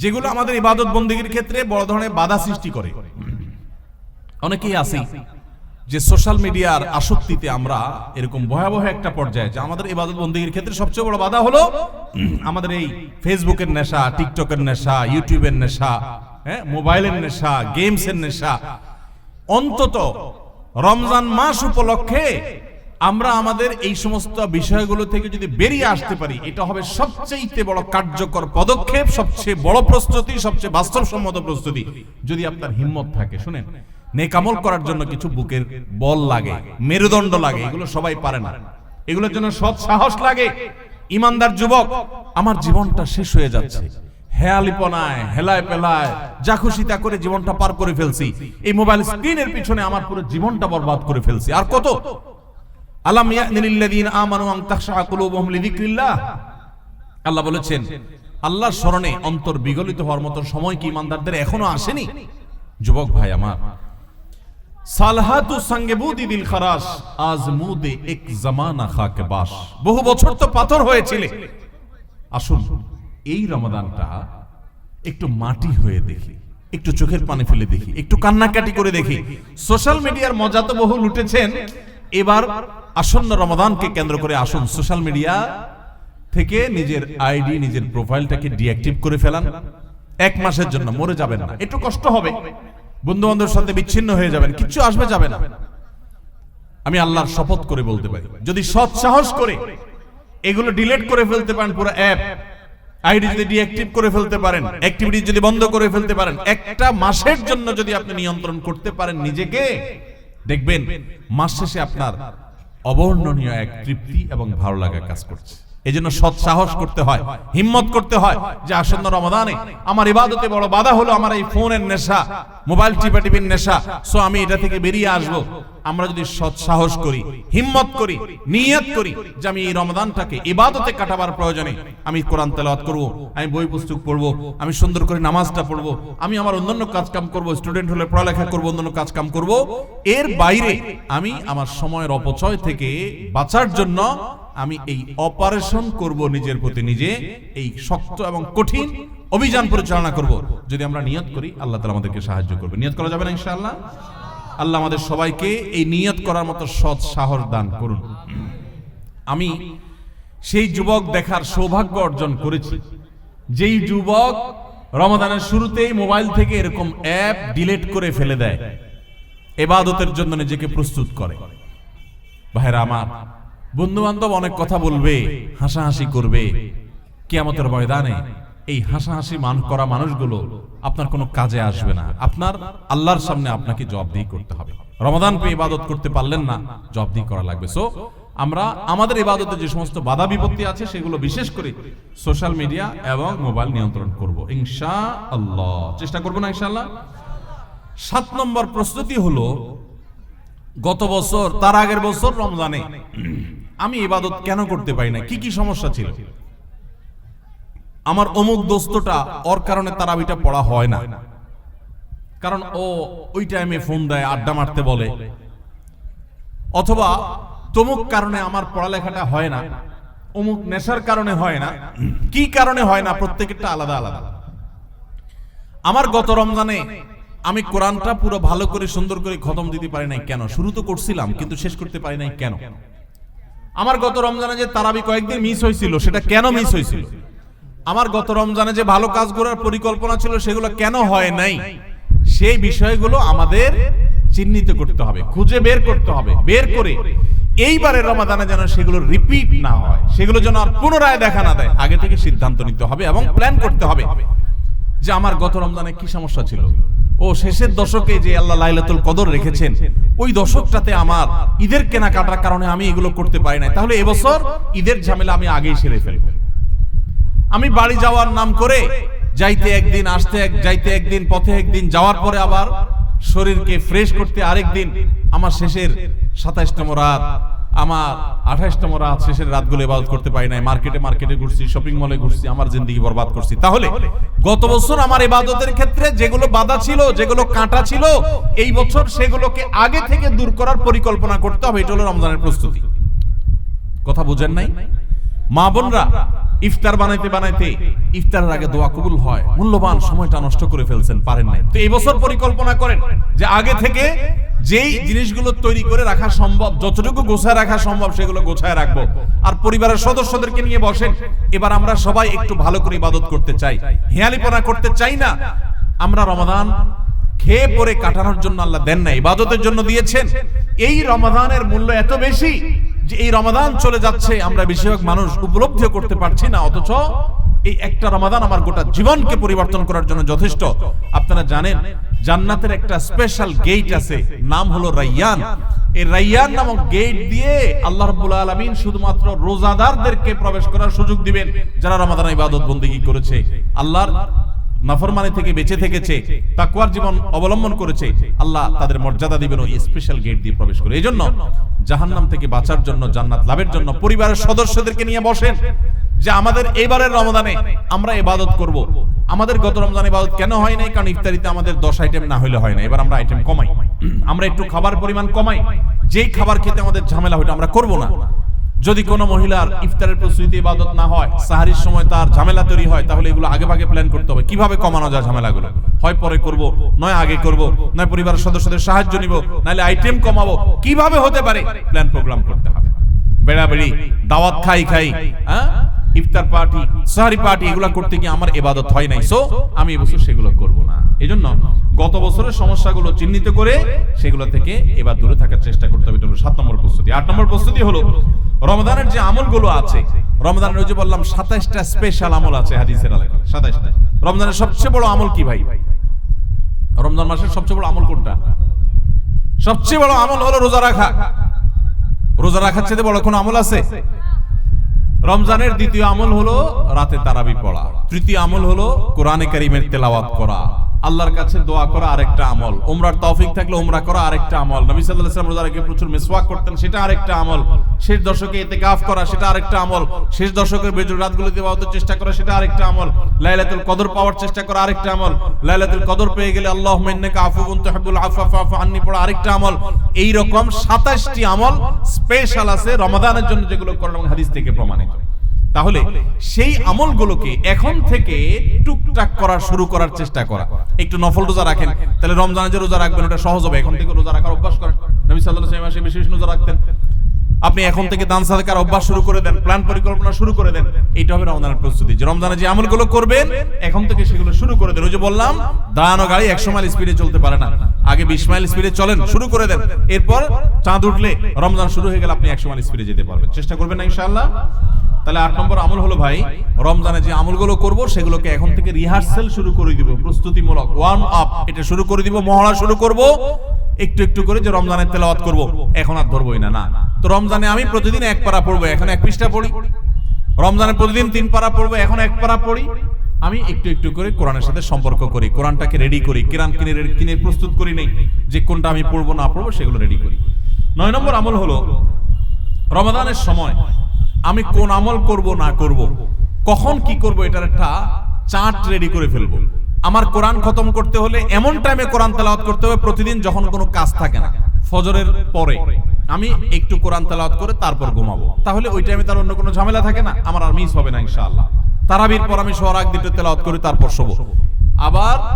যেগুলো আমাদের ইবাদত বন্দীগীর ক্ষেত্রে বড় ধরনের বাধা সৃষ্টি করে। অনেকেই আছি যে সোশ্যাল মিডিয়ার আসক্তিতে আমরা এরকম ভয়াবহ একটা পর্যায়ে, যে আমাদের ইবাদত বন্দীগীর ক্ষেত্রে সবচেয়ে বড় বাধা হলো আমাদের এই ফেসবুকের নেশা, টিকটকের নেশা, ইউটিউবের নেশা হ্যাঁ মোবাইলের নেশা, গেমসের নেশা। অন্তত রমজান মাস উপলক্ষে আমরা আমাদের এই সমস্ত বিষয়গুলো থেকে যদি বেরিয়ে আসতে পারি, এটা হবে সবচেয়ে বড় কার্যকর পদক্ষেপ, সবচেয়ে বড় প্রস্তুতি, সবচেয়ে বাস্তবসম্মত প্রস্তুতি। যদি আপনার হিম্মত থাকে, শুনেন নেকামল করার জন্য কিছু বুকের বল লাগে, মেরুদণ্ড লাগে, এগুলো সবাই পারে না। এগুলোর জন্য সৎ সাহস লাগে। ইমানদার যুবক, আমার জীবনটা শেষ হয়ে যাচ্ছে। হেয়ালিপনায় হেলায় পেলায় যা খুশি তা করে জীবনটা পার করে ফেলছি। এই মোবাইল স্ক্রিনের পিছনে আমার পুরো জীবনটা বরবাদ করে ফেলছি। আর কত? আলাম ইয়ানিল্লাযীনা আমানু আন তাখশা কুলুবুহুম লিযিকরিল্লাহ। আল্লাহ বলেছেন, আল্লাহর স্মরণে অন্তর বিগলিত হওয়ার মতো সময় কি ইমানদারদের এখনও আসেনি? যুবক ভাই আমার, সালহাতু সঙ্গে বুদি দিল খারাস আজ মুদে এক জামানা খাকে বাস। বহু বছর তো পাথর হয়েছিলে। আসুন, এই রমাদানটা একটু মাটি হয়ে দেখি, একটু চোখের পানি ফেলে দেখি, একটু কান্নাকাটি করে দেখি। সোশ্যাল মিডিয়ার মজা তো বহু লুটেছেন, এবার আসন্ন রমাদানকে কেন্দ্র করে আসুন সোশ্যাল মিডিয়া থেকে নিজের আইডি নিজের প্রোফাইলটাকে ডিঅ্যাক্টিভ করে ফেলান। এক মাসের জন্য মরে যাবেন না। একটু কষ্ট হবে। বন্ধু বান্ধবের সাথে বিচ্ছিন্ন হয়ে যাবেন। কিচ্ছু আসবে, যাবে না। আমি আল্লাহর শপথ করে বলতে পারি। যদি সৎ সাহস করে এগুলো ডিলিট করে ফেলতে পারেন পুরো অ্যাপ আইডি যদি ডিঅ্যাক্টিভ করে ফেলতে পারেন অ্যাক্টিভিটি যদি বন্ধ করে ফেলতে পারেন, একটা মাসের জন্য যদি আপনি নিয়ন্ত্রণ করতে পারেন নিজেকে, দেখবেন মাস শেষে আপনার অবর্ণনীয় এক তৃপ্তি এবং ভালো লাগা কাজ করছে। এই জন্য সৎ সাহস করতে হয়, হিম্মত করতে হয় যে আসন্ন রমাদানে আমার ইবাদতে বড় বাধা হলো, আমার এই ফোনের নেশা, মোবাইল টিপা টিপির নেশা। সো আমি এটা থেকে বেরিয়ে আসব। আমরা যদি সৎ সাহস করি, হিম্মত করি, নিয়ত করি যে আমি এই রমাদানটাকে ইবাদতে কাটাবার প্রয়োজনে আমি কোরআন তেলাওয়াত করব, আমি বই পুস্তক পড়ব, আমি সুন্দর করে নামাজটা পড়ব, আমি আমার অন্যান্য কাজ কাম করব, স্টুডেন্ট হলে পড়ালেখা করব, অন্যান্য কাজ কাম করব, এর বাইরে আমি আমার সময়ের অপচয় থেকে বাঁচার জন্য আমি এই অপারেশন করব নিজের প্রতি নিজে, এই শক্ত এবং কঠিন অভিযান পরিচালনা করব। যদি আমরা নিয়ত করি, আল্লাহ তালা আমাদেরকে সাহায্য করবে। নিয়ত করা যাবে না ইনশাআল্লাহ? আল্লাহ আমাদের সবাইকে এই নিয়ত করার মতো সৎ সাহস দান করুন। আমি সেই যুবক দেখার সৌভাগ্য অর্জন করেছি। যেই যুবক রমাদানের শুরুতেই মোবাইল থেকে এরকম অ্যাপ ডিলিট করে ফেলে দেয়। এবাদতের জন্য নিজেকে প্রস্তুত করে। ভাইরা আমার বন্ধু বান্ধব অনেক কথা বলবে, হাসাহাসি করবে। কিয়ামতের ময়দানে এই হাসাহাসি মান করা মানুষগুলো আপনার কোনো কাজে আসবে না। আপনার আল্লাহর সামনে আপনাকে জবাবদিহি করতে হবে। রমাদান পেয়ে ইবাদত করতে পারলেন না, জবাবদিহি করা লাগবে। সো আমরা আমাদের ইবাদতে যে সমস্ত বাধা বিপত্তি আছে, সেগুলো বিশেষ করে সোশ্যাল মিডিয়া এবং মোবাইল নিয়ন্ত্রণ করব। ইনশা আল্লাহ চেষ্টা করব না ইনশাআল্লাহ? সাত নম্বর প্রস্তুতি হলো, গত বছর, তার আগের বছর রমজানে আমি ইবাদত কেন করতে পারি না? কি কি সমস্যা ছিল? আমার অমুক দোস্তটা ওর কারণে তারাবিটা পড়া হয় না। কারণ ও ওই টাইমে ফোন দেয়, আড্ডা মারতে বলে। অথবা তমুক কারণে আমার পড়ালেখাটা হয় না, অমুক নেশার কারণে হয় না, কি কারণে হয় না, প্রত্যেকেরটা আলাদা আলাদা। আমার গত রমজানে আমি কোরআনটা পুরো ভালো করে, সুন্দর করে খতম দিতে পারি নাই কেন? শুরু তো করছিলাম, কিন্তু শেষ করতে পারি নাই কেন? আমার গত রমজানে যে তারাবি কয়েকদিন মিস হয়েছিল, সেটা কেন মিস হয়েছিল? আমার গত রমজানে যে ভালো কাজ করার পরিকল্পনা ছিল, সেগুলো কেন হয় নাই? সেই বিষয়গুলো আমাদের চিহ্নিত করতে হবে, খুঁজে বের করতে হবে, বের করে। এইবারের রমাদানে যেন সেগুলো রিপিট না হয়, সেগুলো যেন আর পুনরায় দেখা না দেয়, আগে থেকে সিদ্ধান্ত নিতে হবে এবং প্ল্যান করতে হবে যে আমার গত রমজানে কি সমস্যা ছিল। ও, শেষের দশকে যে আল্লাহ লাইলাতুল কদর রেখেছেন, ওই দশকটাতে আমার ঈদের কেনাকাটার কারণে আমি এগুলো করতে পারি না তাহলে এবছর ঈদের ঝামেলা আমি আগেই সেরে ফেলব। আমি বাড়ি যাওয়ার নাম করে যাইতে একদিন, আসতে এক যাইতে একদিন, পথে একদিন, যাওয়ার পরে আবার শরীরকে ফ্রেশ করতে আরেকদিন আমার শেষের সাতাইশতম রাত। আমার আঠাইশতম রাত, শেষের রাতগুলো ইবাদত করতে পারি নাই। মার্কেটে মার্কেটে ঘুরছি শপিং মলে ঘুরছি, আমার জিন্দগি বরবাদ করছি। তাহলে গত বছর আমার ইবাদতের ক্ষেত্রে যেগুলো বাধা ছিল, যেগুলো কাঁটা ছিল, এই বছর সেগুলোকে আগে থেকে দূর করার পরিকল্পনা করতে হবে, এটা হলো রমজানের প্রস্তুতি। কথা বুঝেন নাই? মা বোনরা ইফতার বানাইতে বানাইতে ইফতারের আগে দোয়া কবুল হয়। মূল্যবান সময়টা নষ্ট করে ফেলছেন, পারেন নাই। তো এই বছর পরিকল্পনা করেন যে আগে থেকে যেই জিনিসগুলো তৈরি করে রাখা সম্ভব, যতটুকু গোছায় রাখা সম্ভব, সেগুলো গোছায় রাখব। আর পরিবারের সদস্যদেরকে নিয়ে বসেন, এবার আমরা সবাই একটু ভালো করে ইবাদত করতে চাই। হেয়ালিপনা করতে চাই না। আমরা রমাদান খেয়ে পরে কাটানোর জন্য আল্লাহ দেন না ইবাদতের জন্য দিয়েছেন। এই রমাদানের মূল্য এত বেশি যে এই রমাদান চলে যাচ্ছে, আমরা বেশিরভাগ মানুষ উপলব্ধিও করতে পারছি না, অথচ এই একটা রমাদান আমার গোটা জীবনকে পরিবর্তন করার জন্য যথেষ্ট। আপনারা জানেন, জান্নাতের একটা স্পেশাল গেট আছে, নাম হলো রাইয়ান। এই রাইয়ান নামক গেট দিয়ে আল্লাহ রাব্বুল আলামিন শুধুমাত্র রোজাদারদেরকে প্রবেশ করার সুযোগ দিবেন, যারা রমাদান ইবাদত বন্দেগী করেছে। আল্লাহর নাফরমানি থেকে বেঁচে থেকেছে, তাকওয়ার জীবন অবলম্বন করেছে, আল্লাহ তাদের মর্যাদা দিবেন ওই স্পেশাল গেট দিয়ে প্রবেশ করে। এই জন্য জাহান্নাম থেকে বাঁচার জন্য, জান্নাত লাভের জন্য পরিবারের সদস্যদেরকে নিয়ে বসেন যে আমাদের এবারের রমদানে আমরা ইবাদত করব। আমাদের গত রমজান ইবাদত কেন হয় নাই? কারণ ইফতারিতে আমাদের দশ আইটেম না হলে হয় না। এবার আমরা আইটেম কমাই। আমরা একটু খাবার পরিমাণ কমাই। যেই খাবার খেতে আমাদের ঝামেলা হইটা আমরা করব না। যদি কোনো মহিলার ইফতারের প্রস্তুতি ইবাদত না হয়, সাহারির সময় তার ঝামেলা তৈরি হয়, তাহলে এগুলো আগে ভাগে প্ল্যান করতে হবে। কীভাবে কমানো যায় ঝামেলাগুলো? হয় পরে করব, নয় আগে করব, নয় পরিবারের সদস্যদের সাহায্য নিব, নাহলে আইটেম কমাবো। কীভাবে হতে পারে? প্ল্যান প্রোগ্রাম করতে হবে। বেড়াবেড়ি, দাওয়াত খাই খাই হ্যাঁ? ইফতার পার্টি সাহারি পার্টি এগুলো করতে গিয়ে আমার এবাদত হয় নাই। সো আমি এবছর সেগুলো করব না। এজন্য গত বছরের সমস্যাগুলো চিহ্নিত করে সেগুলো থেকে এবার দূরে থাকার চেষ্টা করতে হবে। এটা হলো সাত নম্বর প্রস্তুতি। আট নম্বর প্রস্তুতি হলো রমজানের যে আমলগুলো আছে, রমজানের ওই যে বললাম, সাতাইশটা স্পেশাল আমল আছে হাদিসের আলাদা সাতাইশটা। রমজানের সবচেয়ে বড় আমল কি ভাই? রমজান মাসের সবচেয়ে বড় আমল কোনটা? সবচেয়ে বড় আমল হলো রোজা রাখা। রোজা রাখার চেয়ে বড় কোনো আমল আছে? রমজানের দ্বিতীয় আমল হলো রাতে তারাবি পড়া। তৃতীয় আমল হলো কোরআনে কারিমের তেলাওয়াত করা। আল্লাহর কাছে দোয়া করা আরেকটা আমল। উমরার তৌফিক থাকলে উমরা করা আরেকটা আমল। নবী সাল্লাল্লাহু আলাইহি ওয়াসাল্লাম রোজা রেখে প্রচুর মিসওয়াক করতেন, সেটা আরেকটা আমল। শেষ দশকে ইতিকাফ করা, সেটা আরেকটা আমল। শেষ দশকের বেজুর রাতগুলোতে ইবাদতের চেষ্টা করা, সেটা আরেকটা আমল। লাইলাতুল কদর পাওয়ার চেষ্টা করা আরেকটা আমল। লাইলাতুল কদর পেয়ে গেলে আল্লাহুম্মা ইন্নাকা আফুউন তুহিব্বুল আফওয়া ফাফু আন্নি পড়া আরেকটা আমল। এই রকম 27টি আমল স্পেশাল আছে রমাদানের জন্য যেগুলো এবং হাদিস থেকে প্রমাণিত। তাহলে সেই আমলগুলোকে এখন থেকে টুকটাক করা শুরু করার চেষ্টা করা। একটু নফল রোজা রাখেন, তাহলে রমজানে যে রোজা রাখবেন, ওটা সহজ হবে। এখন থেকে রোজা রাখার অভ্যাস করেন। নবী সাল্লাল্লাহু আলাইহি ওয়াসাল্লাম বেশি বেশি রোজা রাখতেন। আপনি এখন থেকে দান সাদাকার অভ্যাস শুরু করে দেন, প্ল্যান পরিকল্পনা শুরু করে দেন। এইটা হবে রমজানের প্রস্তুতি। যে রমজানে যে আমলগুলো করবেন, এখন থেকে সেগুলো শুরু করে দেন। ওই যে বললাম দাঁড়ানো গাড়ি একশো মাইল স্পিডে চলতে পারে না। আগে বিশ মাইল স্পিডে চলেন, শুরু করে দেন। এরপর চাঁদ উঠলে রমজান শুরু হয়ে গেলে আপনি একশো মাইল স্পিডে যেতে পারবেন। চেষ্টা করবেন না, ইনশাআল্লাহ? তাহলে আট নম্বর আমল হলো ভাই, রমজানে যে আমলগুলো করব সেগুলোকে এখন থেকে রিহার্সেল শুরু করে দিব, প্রস্তুতিমূলক ওয়ার্ম আপ এটা শুরু করে দিব, মহড়া শুরু করব, একটু একটু করে যে রমজানের তেলাওয়াত করব, এখন আর ধরবই না না। তো রমজানে আমি প্রতিদিন এক পারা পড়ব, এখন এক পৃষ্ঠা পড়ি। রমজানে প্রতিদিন তিন পারা পড়ব, এখন এক পারা পড়ি। আমি একটু একটু করে কোরআনের সাথে সম্পর্ক করি, কোরআনটাকে রেডি করি, কিরান কিনে কিনে প্রস্তুত করি নেই, যে কোনটা আমি পড়ব না পড়ব সেগুলো রেডি করি। নয় নম্বর আমল হলো রমাদানের সময় আমি কোন আমল করব, না করব? কখন কি করব, এটার একটা চার্ট রেডি করে ফেলব। আমার কোরআন খতম করতে হলে এমন টাইমে কোরআন তেলাওয়াত করতে হবে, প্রতিদিন যখন কোনো কাজ থাকে না। ফজরের পরে। আমি একটু কোরআন তেলাওয়াত করে তারপর ঘুমাবো। তাহলে ওই টাইমে তার অন্য কোনো ঝামেলা থাকে না? আমার আর মিস হবে না, ইনশাআল্লাহ। তারাবির পর আমি সোহরাগ দিতে তেলাওয়াত করি, তারপর শোবো। আবার